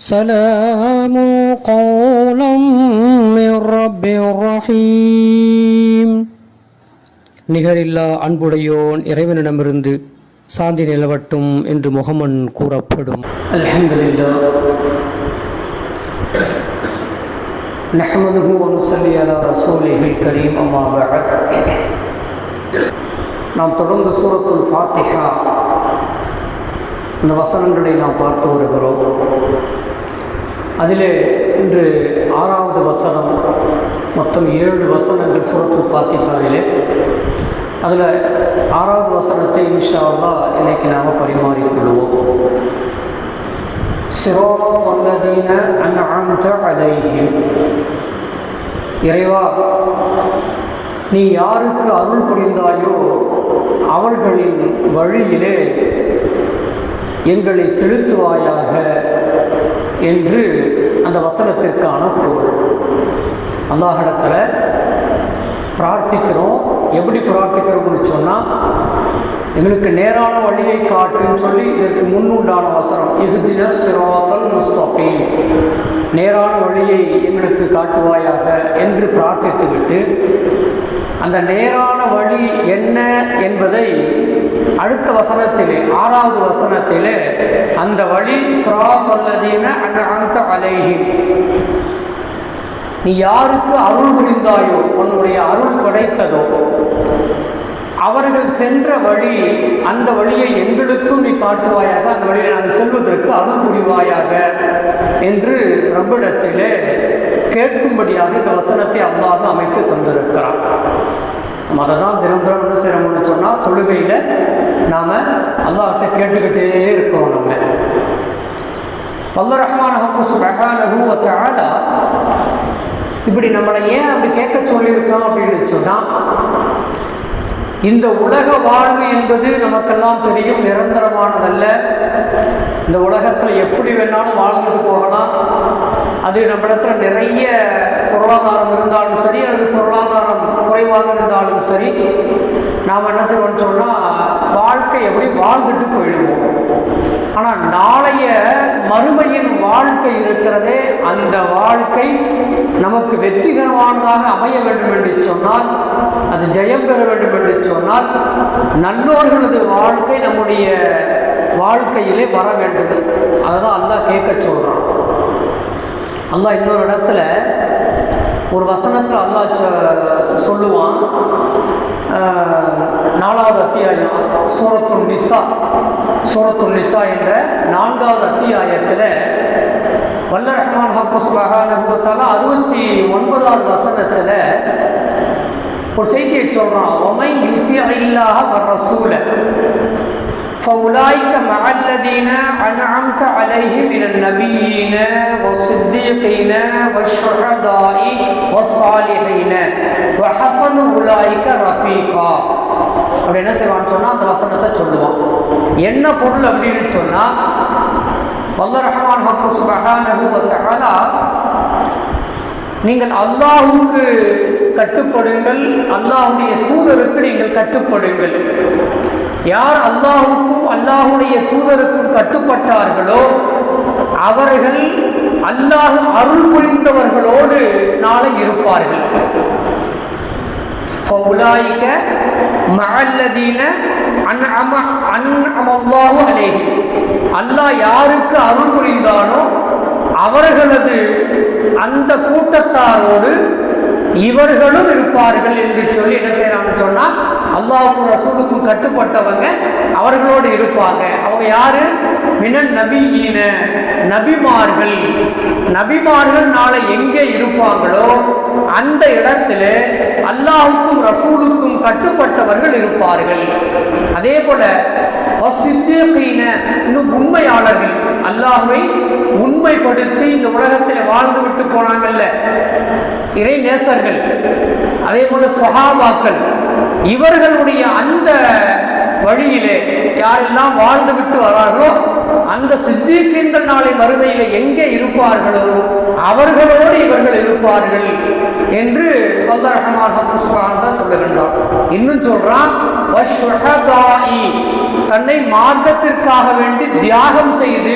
سلام قولا من رب رحيم நிகரில்லா அன்புடையோன் இறைவனிடமிருந்து சாந்தி நிலவட்டும் என்று முகமன் கூறப்படும் அல்ஹம்துலில்லாஹ் نحمده ونصلي على رسوله الكريم أما بعد நாம் தொடர்ந்து சூரத்துல் ஃபாத்திஹா இந்த வசனங்களை நாம் பார்த்து வருகிறோம் அதிலே இன்று ஆறாவது வசனம் மொத்தம் ஏழு வசனங்கள் சுரத்து ஃபாத்திகாவிலே அதில் ஆறாவது வசனத்தை இன்ஷாவா இன்னைக்கு நாம் பரிமாறிக்கொள்வோம் சிரோத் வல்லதீன அன்அம்த அலைஹிம் இறைவா நீ யாருக்கு அருள் புரிந்தாயோ அவர்களின் வழியிலே எங்களை செலுத்துவாயாக. என்று அந்த வசனத்திற்கான பொருள். அல்லாஹிடத்தில் பிரார்த்திக்கிறோம். எப்படி பிரார்த்திக்கிறோம்னு சொன்னால் எங்களுக்கு நேரான வழியை காட்டுன்னு சொல்லி இதற்கு முன்னுண்டான வசனம். இகுதின சிரோத்தல் முஸ்தபி நேரான வழியை எங்களுக்கு காட்டுவாயாக என்று பிரார்த்தித்துவிட்டு அந்த நேரான வழி என்ன என்பதை அடுத்த வசனத்திலே ஆறாவது வசனத்திலே அந்த வழி சிராத்தல்லதீன அந்த அலைஹி நீ யாருக்கு அருள் புரிந்தாயோ உன்னுடைய அருள் கிடைத்ததோ அவர்கள் சென்ற வழி அந்த வழியை எங்களுக்கும் நீ காட்டுவாயாக அந்த வழியை நான் செல்வதற்கு அருள் புரிவாயாக என்று ரப்பிடத்திலே கேட்கும்படியாக இந்த வசனத்தை அல்லாது அமைத்து தந்திருக்கிறான். அதை தான் தினம் தினம் என்ன சொன்னால் தொழுகையில் நாம் அல்லாட்ட கேட்டுக்கிட்டே இருக்கிறோம் நம்ம. வல்ல ரஹ்மான ஹக்கு இப்படி நம்மளை ஏன் அப்படி கேட்க சொல்லியிருக்கோம் அப்படின்னு சொன்னால் இந்த உலக வாழ்வு என்பது நமக்கெல்லாம் தெரியும் நிரந்தரமானதல்ல. இந்த உலகத்தில் எப்படி வேணாலும் வாழ்ந்துட்டு போகலாம். அது நம்மிடத்தில் நிறைய பொருளாதாரம் இருந்தாலும் சரி அல்லது பொருளாதாரம் குறைவாக இருந்தாலும் சரி நாம் என்ன செய்வோம்னு சொன்னால் வாழ்க்கை எப்படி வாழ்ந்துட்டு போயிடுவோம். ஆனால் நாளைய மறுமையின் வாழ்க்கை இருக்கிறதே அந்த வாழ்க்கை நமக்கு வெற்றிகரமானதாக அமைய வேண்டும் என்று சொன்னால் அது ஜெயம் பெற வேண்டும் என்று சொன்னால் நல்லோர்களது வாழ்க்கை நம்முடைய வாழ்க்கையிலே வர வேண்டும். அதுதான் அல்லாஹ் கேட்க சொல்கிறான் அல்லாஹ் இன்னொரு இடத்துல ஒரு வசனத்தில் அல்லாஹ் சொல்லுவான். நாலாவது அத்தியாயம் சூரத்துல் நிசா. சூரத்துல் நிசா என்ற நான்காவது அத்தியாயத்தில் வல்ல ரஹ்மான் ஹக்கு அறுபத்தி ஒன்பதாவது வசனத்தில் ஒரு செய்தியை சொல்கிறான் ஒமை யுத்தி இல்லாஹ வர்ற ரசூல فأولئك مع الذين أنعمت عليهم من النبيين والصديقين والشهداء والصالحين وحسن أولئك رفيقا அப்படி என்ன செய்வான்னு சொன்னா அந்த வசனத்தை சொல்லுவான் என்ன பொருள் அப்படின்னு சொன்னா வல்ல ரஹ்மான் ஹக்கு சுபஹானஹு வ தஆலா நீங்கள் அல்லாஹுக்கு கட்டுப்படுங்கள் அல்லாஹுடைய தூதருக்கு நீங்கள் கட்டுப்படுங்கள் யார் அல்லாஹுக்கும் அல்லாஹுடைய தூதருக்கும் கட்டுப்பட்டார்களோ அவர்கள் அல்லாஹ் அருள் புரிந்தவர்களோடு நாளை இருப்பார்கள். அல்லாஹ் யாருக்கு அருள் புரிந்தானோ அவர்களது அந்த கூட்டத்தாரோடு இவர்களும் இருப்பார்கள் என்று சொல்லி என்ன செய்யறாங்கன்னு சொன்னா அல்லாஹுக்கும் ரசூலுக்கும் கட்டுப்பட்டவங்க அவர்களோடு இருப்பாங்க. அவங்க யாரு? மினன் நபியின நபிமார்கள். நபிமார்கள் நாளை எங்கே இருப்பாங்களோ அந்த இடத்துல அல்லாஹுக்கும் ரசூலுக்கும் கட்டுப்பட்டவர்கள் இருப்பார்கள். அதே போல இன்னும் உண்மையாளர்கள். அல்லாஹுவை உண்மைப்படுத்தி இந்த உலகத்தில் வாழ்ந்து விட்டு போனாங்கல்ல. இறை நேசர்கள் அதே போல சொஹாபாக்கள் இவர்களுடைய அந்த வழியிலே யாரெல்லாம் வாழ்ந்து விட்டு வரார்களோ அந்த சித்திக்கின்ற நாளை மறுமையிலே எங்கே இருப்பார்களோ அவர்களோடு இவர்கள் இருப்பார்கள் என்று வல்லரகமாக ரஹ்மான் சொல்லுகின்றார் இன்னும் சொல்றான் தன்னை மார்க்கத்திற்காக வேண்டி தியாகம் செய்து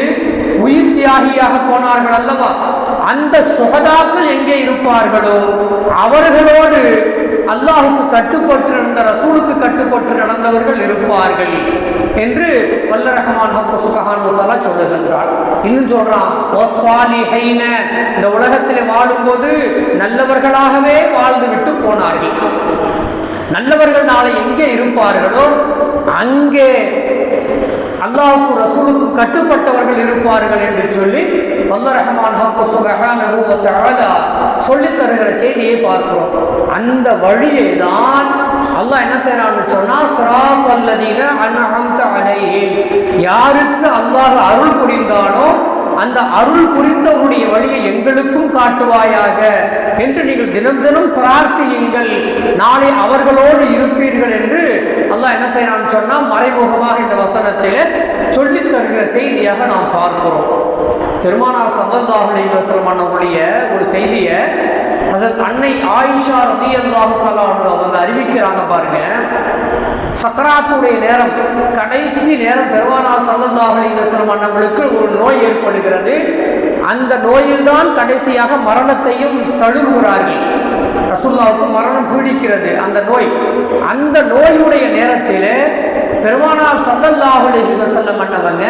உயிர் தியாகியாக போனார்கள் அல்லவா? அந்த சுகதாக்கள் எங்கே இருப்பார்களோ அவர்களோடு அல்லாஹுக்கு கட்டுப்பட்டு நடந்த ரசூலுக்கு கட்டுப்பட்டு நடந்தவர்கள் இருப்பார்கள் என்று வல்ல ரஹமான் ஹக்கு சொல்லுகின்றார் இன்னும் சொல்றான் "வஸ்ஸாலிஹைன", இந்த உலகத்திலே வாழும்போது நல்லவர்களாகவே வாழ்ந்து விட்டு போனார்கள். நல்லவர்கள் நாளை எங்கே இருப்பார்களோ அங்கே அல்லாவுக்கு ரசூலுக்கு கட்டுப்பட்டவர்கள் இருப்பார்கள் என்று சொல்லி வல்ல ரஹமான் சொல்லித் தருகிற செய்தியை பார்க்கிறோம். அந்த வழியை தான் அல்லாஹ் என்ன செய்யறான்னு சொன்னா சிராத் அல்லதீன அன்அம்த அலைஹிம். யாருக்கு அல்லாஹ் அருள் புரிந்தானோ அந்த அருள் புரிந்தவருடைய வழியை எங்களுக்கும் காட்டுவாயாக என்று நீங்கள் தினம் தினம் பிரார்த்தியுங்கள். நாளை அவர்களோடு இருப்பீர்கள் என்று அல்லாஹ் என்ன செய்யறான்னு சொன்னா மறைமுகமாக இந்த வசனத்தில் சொல்லித் தருகிற செய்தியாக நாம் பார்க்கிறோம். பெருமானார் சல்லல்லாஹு அலைஹி அவர்களுடைய ஒரு செய்தியை அன்னை ஆயிஷா ரதியல்லாஹு தஆலா அவங்க அறிவிக்கிறாங்க பாருங்க. சக்கராத்துடைய நேரம் கடைசி நேரம் பெருமானார் சல்லல்லாஹு அலைஹி ஒரு நோய் ஏற்படுகிறது. அந்த நோயில்தான் கடைசியாக மரணத்தையும் தழுவுகிறார்கள். ரசுல்லாவுக்கு மரணம் பீடிக்கிறது அந்த நோய். அந்த நோயுடைய நேரத்தில் பெருமானார் சல்லல்லாஹு அலைஹி பண்ணவங்க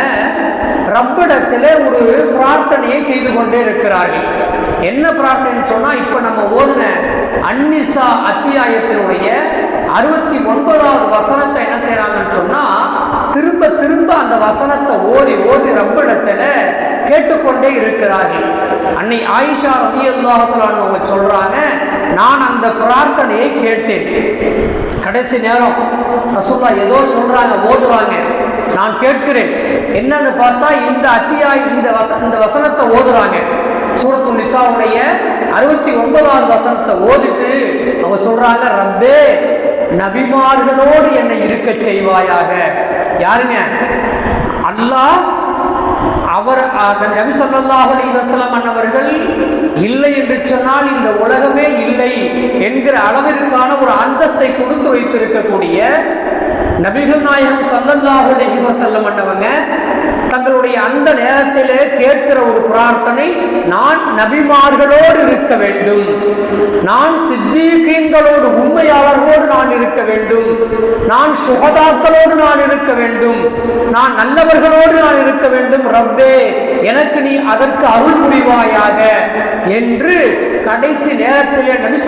ரப்பிடத்திலே ஒரு பிரார்த்தனையை செய்து கொண்டே இருக்கிறார்கள். என்ன பிரார்த்தனை சொன்னால் இப்போ நம்ம ஓதுன அன்னிசா அத்தியாயத்தினுடைய அறுபத்தி ஒன்பதாவது வசனத்தை என்ன செய்கிறாங்கன்னு சொன்னால் திரும்ப திரும்ப அந்த வசனத்தை ஓதி ஓதி ரப்பிடத்தில் கேட்டுக்கொண்டே இருக்கிறார்கள். அன்னை ஆயிஷா ரதியல்லாஹுலான்னு அவங்க சொல்கிறாங்க நான் அந்த பிரார்த்தனையை கேட்டேன். கடைசி நேரம். ரசூல்லா ஏதோ சொல்றாங்க ஓதுறாங்க நான் கேட்கிறேன் என்னன்னு பார்த்தா இந்த அத்தியாய இந்த வச இந்த வசனத்தை ஓதுறாங்க. சூரத்து நிசாவுடைய அறுபத்தி ஒன்பதாவது வசனத்தை ஓதிட்டு அவங்க சொல்றாங்க ரப்பே நபிமார்களோடு என்னை இருக்க செய்வாயாக. யாருங்க? அல்லாஹ் அவர் அஹ், நபி ஸல்லல்லாஹு அலைஹி அன்னவர்கள் இல்லை என்று சொன்னால் இந்த உலகமே இல்லை என்கிற அளவிற்கான ஒரு அந்தஸ்தை கொடுத்து வைத்திருக்கக்கூடிய நபிகள் நாயகம் சல்லல்லாஹு அலைஹி வஸல்லம் அன்னவங்க தங்களுடைய அந்த நேரத்திலே கேட்கிற ஒரு பிரார்த்தனை நான் நபிமார்களோடு இருக்க வேண்டும். நான் சித்தீகீன்களோடு உண்மையாளர்களோடு நான் இருக்க வேண்டும். நான் சுகதாக்களோடு நான் இருக்க வேண்டும். நான் நல்லவர்களோடு நான் இருக்க வேண்டும். ரப்பே எனக்கு நீ அதற்கு அருள் புரிவாயாக என்று கடைசி நேரத்திலே நபி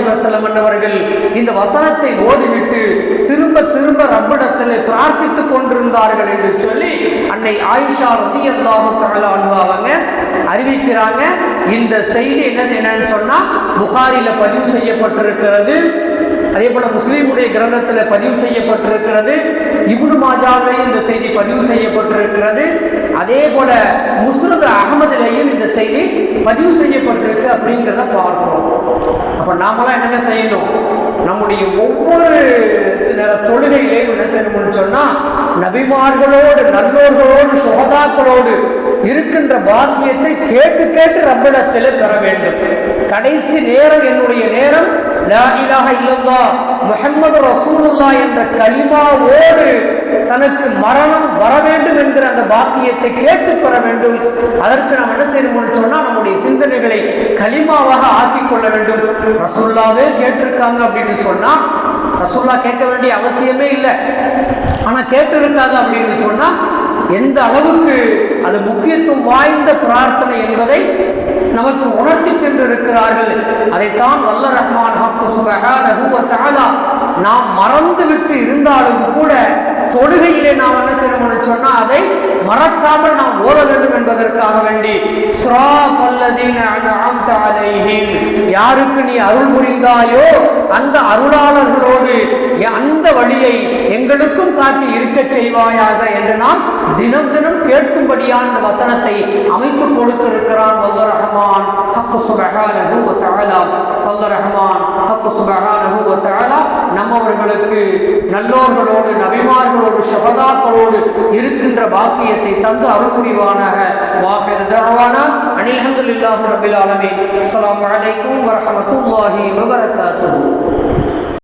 யுவசலம் என்னவர்கள் இந்த வசனத்தை ஓதிவிட்டு திரும்ப திரும்ப ரப்பிடத்தில் பிரார்த்தித்துக் கொண்டிருந்தார்கள் என்று சொல்லி அன்னை ஆயிஷா ரதி அல்லாஹு அன்ஹா அவங்க அறிவிக்கிறாங்க. இந்த செய்தி என்ன என்னன்னு சொன்னா புகாரில பதிவு செய்யப்பட்டிருக்கிறது. அதே போல முஸ்லீமுடைய கிரந்தத்தில் பதிவு செய்யப்பட்டிருக்கிறது. இப்னு மாஜாவிலையும் இந்த செய்தி பதிவு செய்யப்பட்டிருக்கிறது. அதே போல முஸ்லிம் அகமதிலையும் இந்த செய்தி பதிவு செய்யப்பட்டிருக்கு அப்படிங்கிறத பார்க்கிறோம். அப்ப நாமெல்லாம் என்னென்ன செய்யணும்? நம்முடைய ஒவ்வொரு தொழுகையிலையும் என்ன செய்யணும்னு சொன்னா நபிமார்களோடு நல்லோர்களோடு சுகதாக்களோடு இருக்கின்ற பாக்கியத்தை கேட்டு கேட்டு ரப்பிடத்தில் பெற வேண்டும். கடைசி நேரம் என்னுடைய நேரம். லா இலாஹ முஹம்மது என்ற கலிமாவோடு தனக்கு மரணம் வர வேண்டும் என்கிற அந்த பாக்கியத்தை கேட்டு பெற வேண்டும். அதற்கு நாம் என்ன செய்யணும்னு சொன்னால் நம்முடைய சிந்தனைகளை கலிமாவாக ஆக்கிக் கொள்ள வேண்டும். ரசூல்லாவே கேட்டிருக்காங்க அப்படின்னு சொன்னால் ரசூல்லா கேட்க வேண்டிய அவசியமே இல்லை. ஆனால் கேட்டு இருக்காது அப்படின்னு சொன்னால் எந்த அளவுக்கு அது முக்கியத்துவம் வாய்ந்த பிரார்த்தனை என்பதை நமக்கு உணர்த்தி சென்றிருக்கிறார்கள். அதைத்தான் வல்ல ரஹ்மான் நாம் மறந்து விட்டு இருந்தாலும் கூட தொழுகையிலே நாம் என்ன செய்யணும்னு சொன்னா அதை மறக்காமல் நாம் ஓத வேண்டும் என்பதற்காக வேண்டி யாருக்கு நீ அருள் புரிந்தாயோ அந்த அருளாளர்களோடு அந்த வழியை எங்களுக்கும் காட்டி இருக்கச் செய்வாயாக என்று நாம் தினம் தினம் கேட்கும்படியான வசனத்தை அமைத்து கொடுத்திருக்கிறான் வல்ல ரஹ்மான். ஹக்கு சுபஹானஹு வ தஆலா வல்ல ரஹ்மான் ஹக்கு சுபஹானஹு வ தஆலா நம்மவர்களுக்கு நல்லோர்களோடு நபிமார்களோடு சபதாக்களோடு இருக்கின்ற பாக்கியத்தை தந்து அருள் புரிவானாக. வாஹிர் தஅவானா இல்லாத ஹம்துலில்லாஹி ரப்பில் ஆலமீன் அஸ்ஸலாமு அலைக்கும் வரஹ்மத்துல்லாஹி